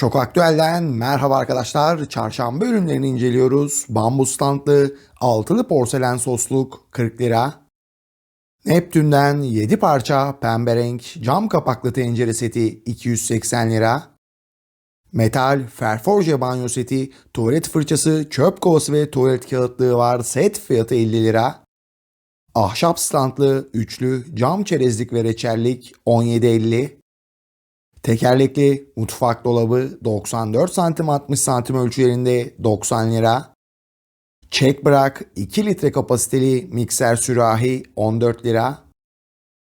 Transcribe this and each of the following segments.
Çok aktüelden merhaba arkadaşlar. Çarşamba ürünlerini inceliyoruz. Bambu standlı altılı porselen sosluk 40 lira. Neptün'den 7 parça pembe renk cam kapaklı tencere seti 280 lira. Metal Ferforje banyo seti, tuvalet fırçası, çöp kovası ve tuvalet kağıtlığı var. Set fiyatı 50 lira. Ahşap standlı üçlü cam çerezlik ve reçellik 17.50. Tekerlekli mutfak dolabı 94 santim 60 santim ölçülerinde 90 lira. Çek bırak 2 litre kapasiteli mikser sürahi 14 lira.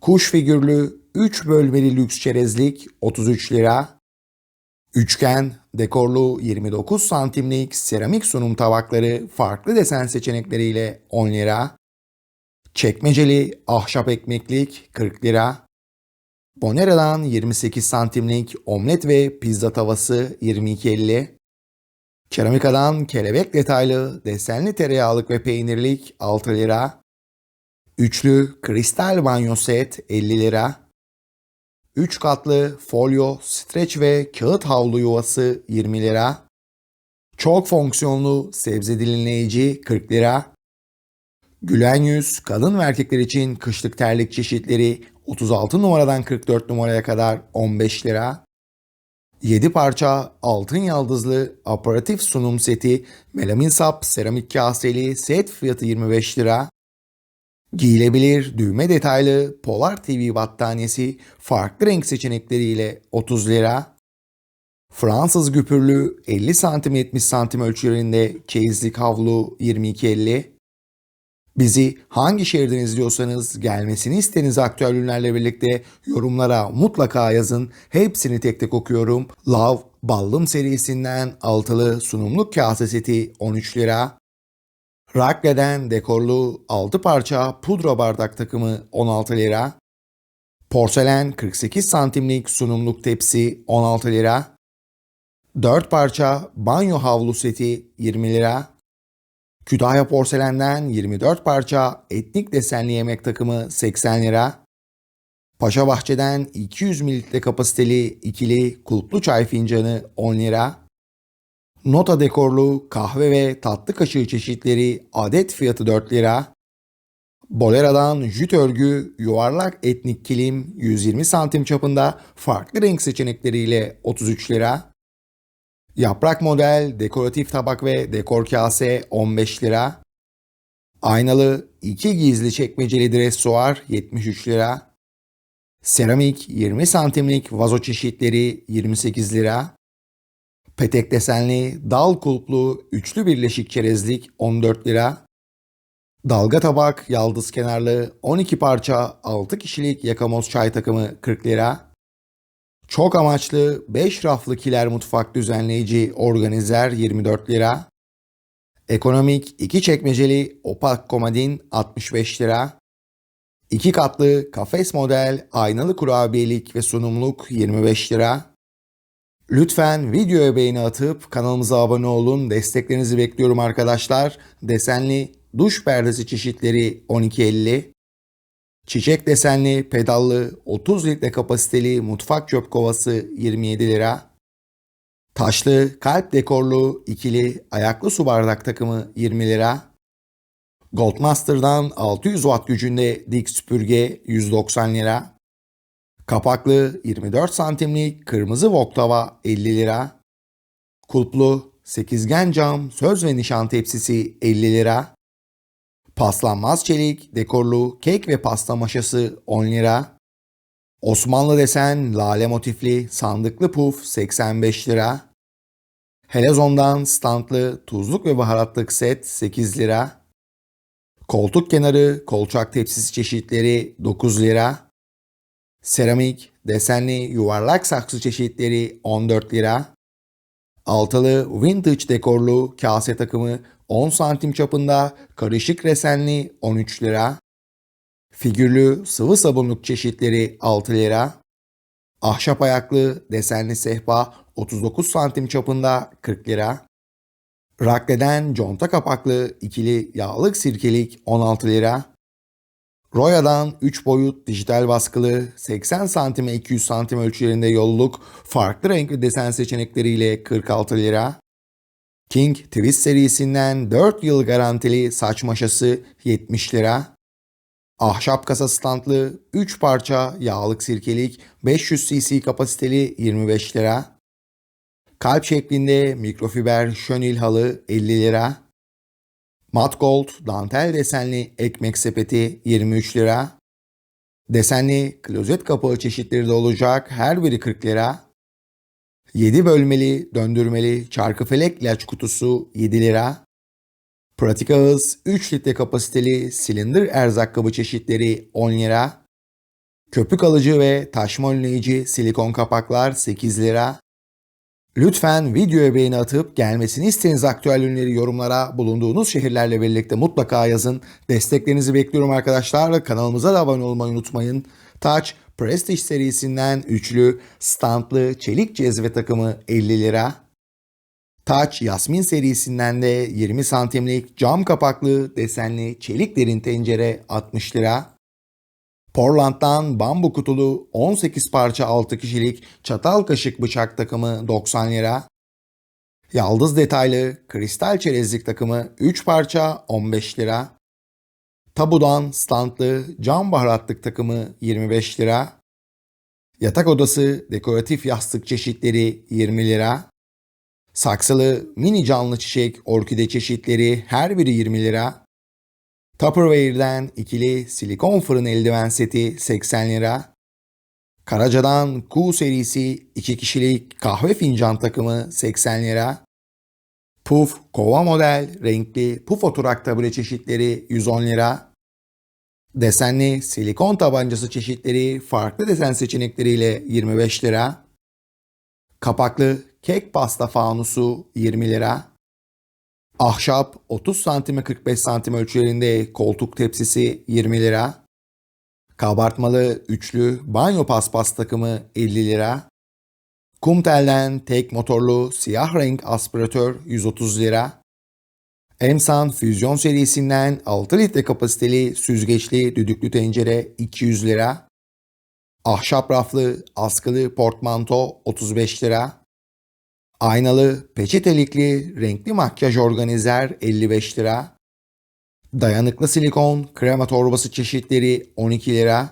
Kuş figürlü 3 bölmeli lüks çerezlik 33 lira. Üçgen, dekorlu 29 santimlik seramik sunum tabakları farklı desen seçenekleriyle 10 lira. Çekmeceli ahşap ekmeklik 40 lira. Bonera'dan 28 santimlik omlet ve pizza tavası 22.50. Keramikadan kelebek detaylı desenli tereyağlık ve peynirlik 6 lira. Üçlü kristal banyo set 50 lira. 3 katlı folyo, streç ve kağıt havlu yuvası 20 lira. Çok fonksiyonlu sebze dilimleyici 40 lira. Gülen yüz kadın ve erkekler için kışlık terlik çeşitleri 36 numaradan 44 numaraya kadar 15 lira. 7 parça altın yaldızlı aparatif sunum seti melamin sap seramik kaseli set fiyatı 25 lira. Giyilebilir düğme detaylı Polar TV battaniyesi farklı renk seçenekleriyle 30 lira. Fransız güpürlü 50 santim 70 santim ölçülerinde çeyizlik havlu 22.50. Bizi hangi şehirden izliyorsanız gelmesini istediğiniz aktüel birlikte yorumlara mutlaka yazın. Hepsini tek tek okuyorum. Love Ballım serisinden altılı sunumluk kase seti 13 lira. Rakle'den dekorlu 6 parça pudra bardak takımı 16 lira. Porselen 48 santimlik sunumluk tepsi 16 lira. 4 parça banyo havlu seti 20 lira. Kütahya Porselen'den 24 parça etnik desenli yemek takımı 80 lira. Paşa Bahçe'den 200 mililitre kapasiteli ikili kulplu çay fincanı 10 lira. Nota dekorlu kahve ve tatlı kaşığı çeşitleri adet fiyatı 4 lira. Bolera'dan jüt örgü yuvarlak etnik kilim 120 santim çapında farklı renk seçenekleriyle 33 lira. Yaprak model, dekoratif tabak ve dekor kase 15 lira. Aynalı iki gizli çekmeceli dressuar 73 lira. Seramik 20 santimlik vazo çeşitleri 28 lira. Petek desenli dal kulplu üçlü birleşik çerezlik 14 lira. Dalga tabak yaldız kenarlı 12 parça 6 kişilik yakamoz çay takımı 40 lira. Çok amaçlı 5 raflı kiler mutfak düzenleyici organizer 24 lira. Ekonomik 2 çekmeceli opak komodin 65 lira. 2 katlı kafes model aynalı kurabiyelik ve sunumluk 25 lira. Lütfen videoya beğeni atıp kanalımıza abone olun. Desteklerinizi bekliyorum arkadaşlar. Desenli duş perdesi çeşitleri 12.50. Çiçek desenli, pedallı, 30 litre kapasiteli mutfak çöp kovası 27 lira. Taşlı, kalp dekorlu, ikili, ayaklı su bardak takımı 20 lira. Goldmaster'dan 600 watt gücünde dik süpürge 190 lira. Kapaklı 24 santimlik kırmızı voktava 50 lira. Kulplu sekizgen cam söz ve nişan tepsisi 50 lira. Paslanmaz çelik, dekorlu kek ve pasta maşası 10 lira. Osmanlı desen, lale motifli, sandıklı puf 85 lira. Helezon'dan standlı tuzluk ve baharatlık set 8 lira. Koltuk kenarı, kolçak tepsisi çeşitleri 9 lira. Seramik, desenli yuvarlak saksı çeşitleri 14 lira. Altılı vintage dekorlu kase takımı 10 santim çapında karışık resenli 13 lira. Figürlü sıvı sabunluk çeşitleri 6 lira. Ahşap ayaklı desenli sehpa 39 santim çapında 40 lira. Rakle'den conta kapaklı ikili yağlık sirkelik 16 lira. Roya'dan 3 boyut dijital baskılı 80 cm 200 cm ölçülerinde yolluk farklı renkli desen seçenekleriyle 46 lira. King Twist serisinden 4 yıl garantili saç maşası 70 lira. Ahşap kasa standlı 3 parça yağlık sirkelik 500 cc kapasiteli 25 lira. Kalp şeklinde mikrofiber şönil halı 50 lira. Mat gold dantel desenli ekmek sepeti 23 lira. Desenli klozet kapağı çeşitleri de olacak her biri 40 lira. 7 bölmeli döndürmeli çarkıfelek ilaç kutusu 7 lira. Pratik ağız 3 litre kapasiteli silindir erzak kabı çeşitleri 10 lira. Köpük alıcı ve taşma önleyici silikon kapaklar 8 lira. Lütfen videoya beğeni atıp gelmesini istediğiniz aktüel ürünleri yorumlara bulunduğunuz şehirlerle birlikte mutlaka yazın. Desteklerinizi bekliyorum arkadaşlar. Kanalımıza da abone olmayı unutmayın. Touch Prestige serisinden üçlü standlı çelik cezve takımı 50 lira. Touch Yasmin serisinden de 20 santimlik cam kapaklı desenli çelik derin tencere 60 lira. Portland'dan bambu kutulu 18 parça 6 kişilik çatal kaşık bıçak takımı 90 lira. Yaldız detaylı kristal çerezlik takımı 3 parça 15 lira. Tabudan standlı cam baharatlık takımı 25 lira. Yatak odası dekoratif yastık çeşitleri 20 lira. Saksılı mini canlı çiçek orkide çeşitleri her biri 20 lira. Tupperware'den ikili silikon fırın eldiven seti 80 lira. Karaca'dan Q serisi 2 kişilik kahve fincan takımı 80 lira. Puf kova model renkli puf oturak tabure çeşitleri 110 lira. Desenli silikon tabancası çeşitleri farklı desen seçenekleriyle 25 lira. Kapaklı kek pasta fanusu 20 lira. Ahşap 30 santime 45 santim ölçülerinde koltuk tepsisi 20 lira. Kabartmalı üçlü banyo paspas takımı 50 lira. Kumtel'den tek motorlu siyah renk aspiratör 130 lira. Emsan Füzyon serisinden 6 litre kapasiteli süzgeçli düdüklü tencere 200 lira. Ahşap raflı askılı portmanto 35 lira. Aynalı peçetelikli renkli makyaj organizer 55 lira. Dayanıklı silikon krema torbası çeşitleri 12 lira.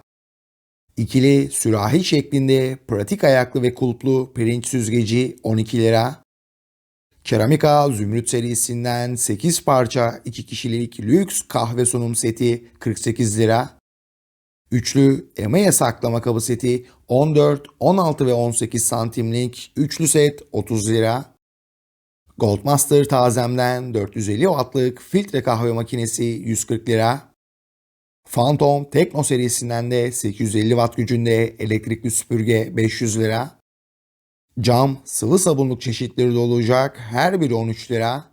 İkili sürahi şeklinde pratik ayaklı ve kulplu pirinç süzgeci 12 lira. Keramika Zümrüt serisinden 8 parça 2 kişilik lüks kahve sunum seti 48 lira. Üçlü emeğe saklama kabı seti 14, 16 ve 18 santimlik üçlü set 30 lira. Goldmaster tazemden 450 wattlık filtre kahve makinesi 140 lira. Phantom Tekno serisinden de 850 watt gücünde elektrikli süpürge 500 lira. Cam sıvı sabunluk çeşitleri de olacak her biri 13 lira.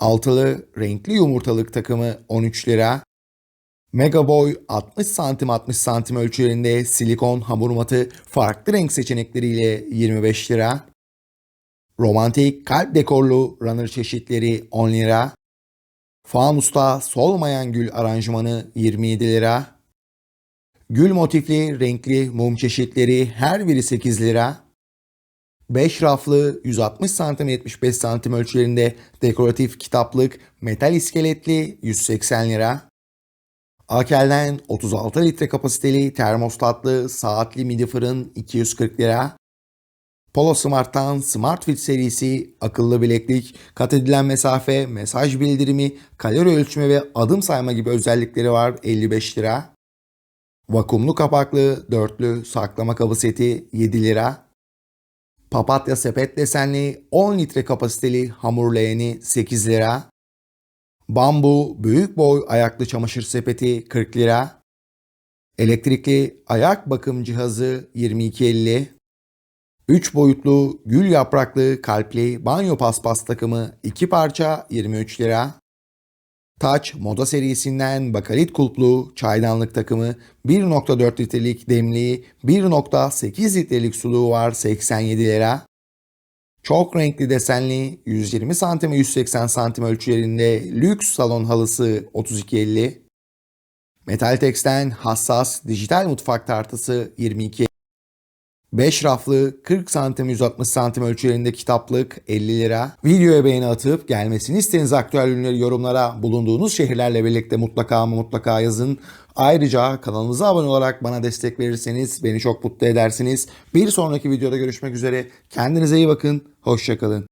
Altılı renkli yumurtalık takımı 13 lira. Megaboy 60 santim 60 santim ölçülerinde silikon hamur matı farklı renk seçenekleriyle 25 lira. Romantik kalp dekorlu runner çeşitleri 10 lira. Fanusta solmayan gül aranjmanı 27 lira. Gül motifli renkli mum çeşitleri her biri 8 lira. 5 raflı 160 santim 75 santim ölçülerinde dekoratif kitaplık metal iskeletli 180 lira. Akel'den 36 litre kapasiteli termostatlı saatli midi fırın 240 lira. Polo Smart'tan Smart serisi akıllı bileklik, kat edilen mesafe, mesaj bildirimi, kalori ölçme ve adım sayma gibi özellikleri var 55 lira. Vakumlu kapaklı dörtlü saklama kabı seti 7 lira. Papatya sepet desenli 10 litre kapasiteli hamur leğeni 8 lira. Bambu büyük boy ayaklı çamaşır sepeti 40 lira. Elektrikli ayak bakım cihazı 22.50. 3 boyutlu gül yapraklı kalpli banyo paspas takımı 2 parça 23 lira. Touch moda serisinden bakalit kulplu çaydanlık takımı 1.4 litrelik demliği 1.8 litrelik suluğu var 87 lira. Çok renkli desenli 120 cm 180 cm ölçülerinde lüks salon halısı 32.50. Metaltex'ten hassas dijital mutfak tartısı 22 5 raflı 40 santim 160 santim ölçülerinde kitaplık 50 lira. Videoya beğeni atıp gelmesini istediğiniz aktüel ürünleri yorumlara bulunduğunuz şehirlerle birlikte mutlaka ama mutlaka yazın. Ayrıca kanalımıza abone olarak bana destek verirseniz beni çok mutlu edersiniz. Bir sonraki videoda görüşmek üzere. Kendinize iyi bakın. Hoşçakalın.